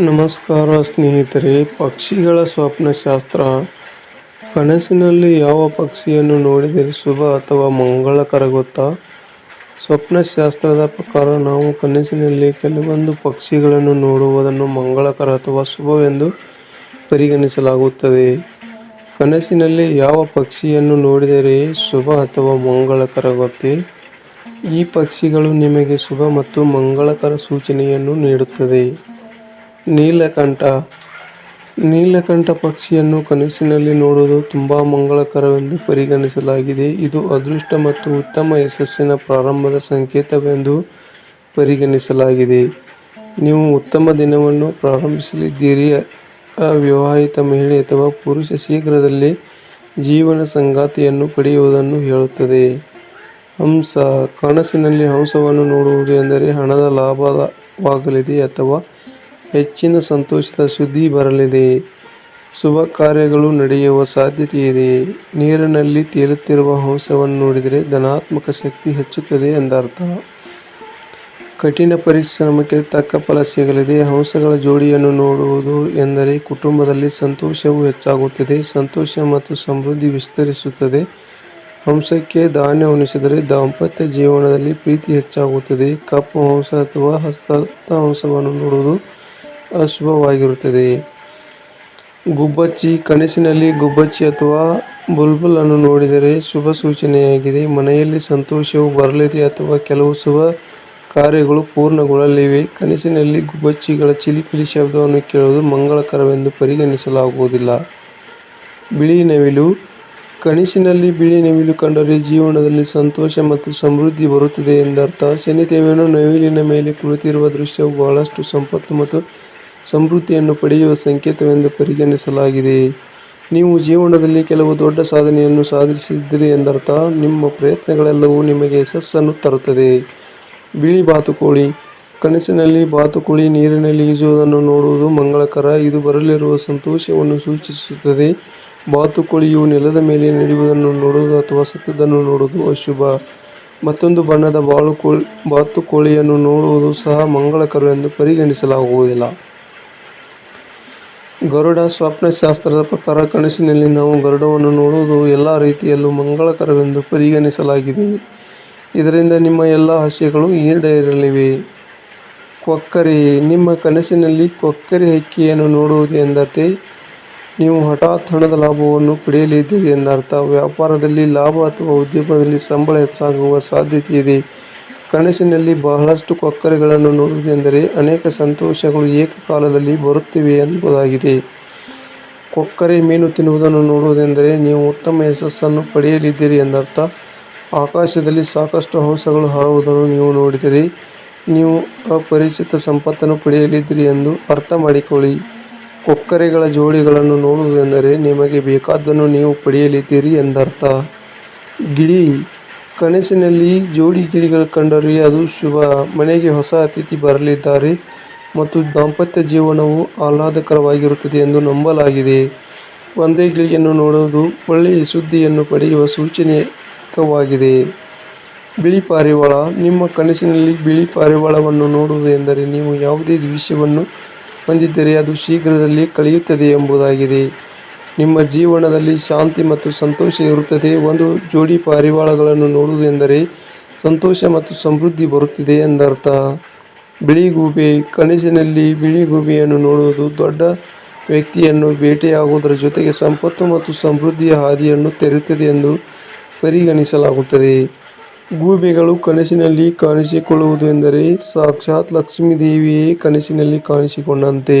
ನಮಸ್ಕಾರ ಸ್ನೇಹಿತರೆ, ಪಕ್ಷಿಗಳ ಸ್ವಪ್ನಶಾಸ್ತ್ರ. ಕನಸಿನಲ್ಲಿ ಯಾವ ಪಕ್ಷಿಯನ್ನು ನೋಡಿದರೆ ಶುಭ ಅಥವಾ ಮಂಗಳಕರ ಗೊತ್ತಾ? ಸ್ವಪ್ನಶಾಸ್ತ್ರದ ಪ್ರಕಾರ ನಾವು ಕನಸಿನಲ್ಲಿ ಕೆಲವೊಂದು ಪಕ್ಷಿಗಳನ್ನು ನೋಡುವುದನ್ನು ಮಂಗಳಕರ ಅಥವಾ ಶುಭವೆಂದು ಪರಿಗಣಿಸಲಾಗುತ್ತದೆ. ಕನಸಿನಲ್ಲಿ ಯಾವ ಪಕ್ಷಿಯನ್ನು ನೋಡಿದರೆ ಶುಭ ಅಥವಾ ಮಂಗಳಕರ ಗೊತ್ತೇ? ಈ ಪಕ್ಷಿಗಳು ನಿಮಗೆ ಶುಭ ಮತ್ತು ಮಂಗಳಕರ ಸೂಚನೆಯನ್ನು ನೀಡುತ್ತದೆ. ನೀಲಕಂಠ. ನೀಲಕಂಠ ಪಕ್ಷಿಯನ್ನು ಕನಸಿನಲ್ಲಿ ನೋಡುವುದು ತುಂಬ ಮಂಗಳಕರವೆಂದು ಪರಿಗಣಿಸಲಾಗಿದೆ. ಇದು ಅದೃಷ್ಟ ಮತ್ತು ಉತ್ತಮ ಯಶಸ್ಸಿನ ಪ್ರಾರಂಭದ ಸಂಕೇತವೆಂದು ಪರಿಗಣಿಸಲಾಗಿದೆ. ನೀವು ಉತ್ತಮ ದಿನವನ್ನು ಪ್ರಾರಂಭಿಸಲಿದ್ದೀರಿ. ಅವಿವಾಹಿತ ಮಹಿಳೆ ಅಥವಾ ಪುರುಷ ಶೀಘ್ರದಲ್ಲಿ ಜೀವನ ಸಂಗಾತಿಯನ್ನು ಪಡೆಯುವುದನ್ನು ಹೇಳುತ್ತದೆ. ಹಂಸ, ಕನಸಿನಲ್ಲಿ ಹಂಸವನ್ನು ನೋಡುವುದು ಎಂದರೆ ಹಣದ ಲಾಭವಾಗಲಿದೆ ಅಥವಾ ಹೆಚ್ಚಿನ ಸಂತೋಷದ ಸುದ್ದಿ ಬರಲಿದೆ. ಶುಭ ಕಾರ್ಯಗಳು ನಡೆಯುವ ಸಾಧ್ಯತೆ ಇದೆ ನೀರಿನಲ್ಲಿ ತೇಲುತ್ತಿರುವ ಹಂಸವನ್ನು ನೋಡಿದರೆ ಧನಾತ್ಮಕ ಶಕ್ತಿ ಹೆಚ್ಚುತ್ತದೆ ಎಂದರ್ಥ. ಕಠಿಣ ಪರಿಶ್ರಮಕ್ಕೆ ತಕ್ಕ ಫಲ ಸಿಗಲಿದೆ. ಹಂಸಗಳ ಜೋಡಿಯನ್ನು ನೋಡುವುದು ಎಂದರೆ ಕುಟುಂಬದಲ್ಲಿ ಸಂತೋಷವು ಹೆಚ್ಚಾಗುತ್ತದೆ. ಸಂತೋಷ ಮತ್ತು ಸಮೃದ್ಧಿ ವಿಸ್ತರಿಸುತ್ತದೆ. ಹಂಸಕ್ಕೆ ಧಾನ್ಯ ಉಣಿಸಿದರೆ ದಾಂಪತ್ಯ ಜೀವನದಲ್ಲಿ ಪ್ರೀತಿ ಹೆಚ್ಚಾಗುತ್ತದೆ. ಕಪ್ಪು ಹಂಸ ಅಥವಾ ಹಸ್ತ ಹಂಸವನ್ನು ನೋಡುವುದು ಅಶುಭವಾಗಿರುತ್ತದೆ. ಗುಬ್ಬಚ್ಚಿ, ಕನಸಿನಲ್ಲಿ ಗುಬ್ಬಚ್ಚಿ ಅಥವಾ ಬುಲ್ಬುಲ್ ಅನ್ನು ನೋಡಿದರೆ ಶುಭ ಸೂಚನೆಯಾಗಿದೆ. ಮನೆಯಲ್ಲಿ ಸಂತೋಷವು ಬರಲಿದೆ ಅಥವಾ ಕೆಲವು ಶುಭ ಕಾರ್ಯಗಳು ಪೂರ್ಣಗೊಳ್ಳಲಿವೆ. ಕನಸಿನಲ್ಲಿ ಗುಬ್ಬಚ್ಚಿಗಳ ಚಿಲಿಪಿಲಿ ಶಬ್ದವನ್ನು ಕೇಳುವುದು ಮಂಗಳಕರವೆಂದು ಪರಿಗಣಿಸಲಾಗುವುದಿಲ್ಲ. ಬಿಳಿ ನವಿಲು. ಕನಸಿನಲ್ಲಿ ಬಿಳಿ ನವಿಲು ಕಂಡರೆ ಜೀವನದಲ್ಲಿ ಸಂತೋಷ ಮತ್ತು ಸಮೃದ್ಧಿ ಬರುತ್ತದೆ ಎಂದರ್ಥ. ಶನಿದೇವನು ನವಿಲಿನ ಮೇಲೆ ಕುಳಿತಿರುವ ದೃಶ್ಯವು ಬಹಳಷ್ಟು ಸಂಪತ್ತು ಮತ್ತು ಸಮೃದ್ಧಿಯನ್ನು ಪಡೆಯುವ ಸಂಕೇತವೆಂದು ಪರಿಗಣಿಸಲಾಗಿದೆ. ನೀವು ಜೀವನದಲ್ಲಿ ಕೆಲವು ದೊಡ್ಡ ಸಾಧನೆಯನ್ನು ಸಾಧಿಸಿದ್ದೀರಿ ಎಂದರ್ಥ, ನಿಮ್ಮ ಪ್ರಯತ್ನಗಳೆಲ್ಲವೂ ನಿಮಗೆ ಯಶಸ್ಸನ್ನು ತರುತ್ತದೆ. ಬಿಳಿ ಬಾತುಕೋಳಿ, ಕನಸಿನಲ್ಲಿ ಬಾತುಕೋಳಿ, ನೀರಿನಲ್ಲಿ ಈಜುವುದನ್ನು ನೋಡುವುದು ಮಂಗಳಕರ. ಇದು ಬರಲಿರುವ ಸಂತೋಷವನ್ನು ಸೂಚಿಸುತ್ತದೆ. ಬಾತುಕೋಳಿಯು ನೆಲದ ಮೇಲೆ ನಡೆಯುವುದನ್ನು ನೋಡುವುದು ಅಥವಾ ಸತ್ತದ್ದನ್ನು ನೋಡುವುದು ಅಶುಭ. ಮತ್ತೊಂದು ಬಣ್ಣದ ಬಾಳುಕೋಳಿ, ಬಾತುಕೋಳಿಯನ್ನು ನೋಡುವುದು ಸಹ ಮಂಗಳಕರವೆಂದು ಪರಿಗಣಿಸಲಾಗುವುದಿಲ್ಲ. ಗರುಡ ಸ್ವಪ್ನಶಾಸ್ತ್ರದ ಪ್ರಕಾರ ಕನಸಿನಲ್ಲಿ ನಾವು ಗರುಡವನ್ನು ನೋಡುವುದು ಎಲ್ಲ ರೀತಿಯಲ್ಲೂ ಮಂಗಳಕರವೆಂದು ಪರಿಗಣಿಸಲಾಗಿದೆ. ಇದರಿಂದ ನಿಮ್ಮ ಎಲ್ಲ ಆಶಯಗಳು ಈಡೇರಲಿವೆ. ಕೊಕ್ಕರೆ, ನಿಮ್ಮ ಕನಸಿನಲ್ಲಿ ಕೊಕ್ಕರೆ ಹಕ್ಕಿಯನ್ನು ನೋಡುವುದು ಎಂದರ್ಥೆ. ನೀವು ಹಠಾತ್ ಹಣದ ಲಾಭವನ್ನು ಪಡೆಯಲಿದ್ದೀರಿ ಎಂದರ್ಥ. ವ್ಯಾಪಾರದಲ್ಲಿ ಲಾಭ ಅಥವಾ ಉದ್ಯಮದಲ್ಲಿ ಸಂಬಳ ಹೆಚ್ಚಾಗುವ ಸಾಧ್ಯತೆ ಇದೆ. ಕನಸಿನಲ್ಲಿ ಬಹಳಷ್ಟು ಕೊಕ್ಕರೆಗಳನ್ನು ನೋಡುವುದೆಂದರೆ ಅನೇಕ ಸಂತೋಷಗಳು ಏಕಕಾಲದಲ್ಲಿ ಬರುತ್ತಿವೆ ಎಂಬುದಾಗಿದೆ. ಕೊಕ್ಕರೆ ಮೀನು ತಿನ್ನುವುದನ್ನು ನೋಡುವುದೆಂದರೆ ನೀವು ಉತ್ತಮ ಯಶಸ್ಸನ್ನು ಪಡೆಯಲಿದ್ದೀರಿ ಎಂದರ್ಥ. ಆಕಾಶದಲ್ಲಿ ಸಾಕಷ್ಟು ಹಂಸಗಳು ಹಾರುವುದನ್ನು ನೀವು ನೋಡಿದರೆ ನೀವು ಅಪರಿಚಿತ ಸಂಪತ್ತನ್ನು ಪಡೆಯಲಿದ್ದೀರಿ ಎಂದು ಅರ್ಥ ಮಾಡಿಕೊಳ್ಳಿ. ಕೊಕ್ಕರೆಗಳ ಜೋಡಿಗಳನ್ನು ನೋಡುವುದೆಂದರೆ ನಿಮಗೆ ಬೇಕಾದ್ದನ್ನು ನೀವು ಪಡೆಯಲಿದ್ದೀರಿ ಎಂದರ್ಥ. ಗಿಳಿ ಕನಸಿನಲ್ಲಿ ಜೋಡಿ ಗಿಳಿಗಳು ಕಂಡರೆ ಅದು ಶುಭ. ಮನೆಗೆ ಹೊಸ ಅತಿಥಿ ಬರಲಿದ್ದಾರೆ ಮತ್ತು ದಾಂಪತ್ಯ ಜೀವನವು ಆಹ್ಲಾದಕರವಾಗಿರುತ್ತದೆ ಎಂದು ನಂಬಲಾಗಿದೆ. ಒಂದೇ ಗಿಳಿಯನ್ನು ನೋಡುವುದು ಒಳ್ಳೆಯ ಸುದ್ದಿಯನ್ನು ಪಡೆಯುವ ಸೂಚಕವಾಗಿದೆ ಬಿಳಿ ಪಾರಿವಾಳ. ನಿಮ್ಮ ಕನಸಿನಲ್ಲಿ ಬಿಳಿ ಪಾರಿವಾಳವನ್ನು ನೋಡುವುದು ಎಂದರೆ ನೀವು ಯಾವುದೇ ದ್ವೇಷವನ್ನು ಹೊಂದಿದ್ದರೆ ಅದು ಶೀಘ್ರದಲ್ಲಿ ಕಳೆಯುತ್ತದೆ ಎಂಬುದಾಗಿದೆ. ನಿಮ್ಮ ಜೀವನದಲ್ಲಿ ಶಾಂತಿ ಮತ್ತು ಸಂತೋಷ ಇರುತ್ತದೆ. ಒಂದು ಜೋಡಿ ಪಾರಿವಾಳಗಳನ್ನು ನೋಡುವುದೆಂದರೆ ಸಂತೋಷ ಮತ್ತು ಸಮೃದ್ಧಿ ಬರುತ್ತಿದೆ ಎಂದರ್ಥ. ಬಿಳಿ ಗೂಬೆ, ಕನಸಿನಲ್ಲಿ ಬಿಳಿ ಗೂಬೆಯನ್ನು ನೋಡುವುದು ದೊಡ್ಡ ವ್ಯಕ್ತಿಯನ್ನು ಭೇಟಿಯಾಗುವುದರ ಜೊತೆಗೆ ಸಂಪತ್ತು ಮತ್ತು ಸಮೃದ್ಧಿಯ ಹಾದಿಯನ್ನು ತೆರೆಯುತ್ತದೆ ಎಂದು ಪರಿಗಣಿಸಲಾಗುತ್ತದೆ. ಗೂಬೆಗಳು ಕನಸಿನಲ್ಲಿ ಕಾಣಿಸಿಕೊಳ್ಳುವುದು ಎಂದರೆ ಸಾಕ್ಷಾತ್ ಲಕ್ಷ್ಮೀ ದೇವಿಯೇ ಕನಸಿನಲ್ಲಿ ಕಾಣಿಸಿಕೊಂಡಂತೆ.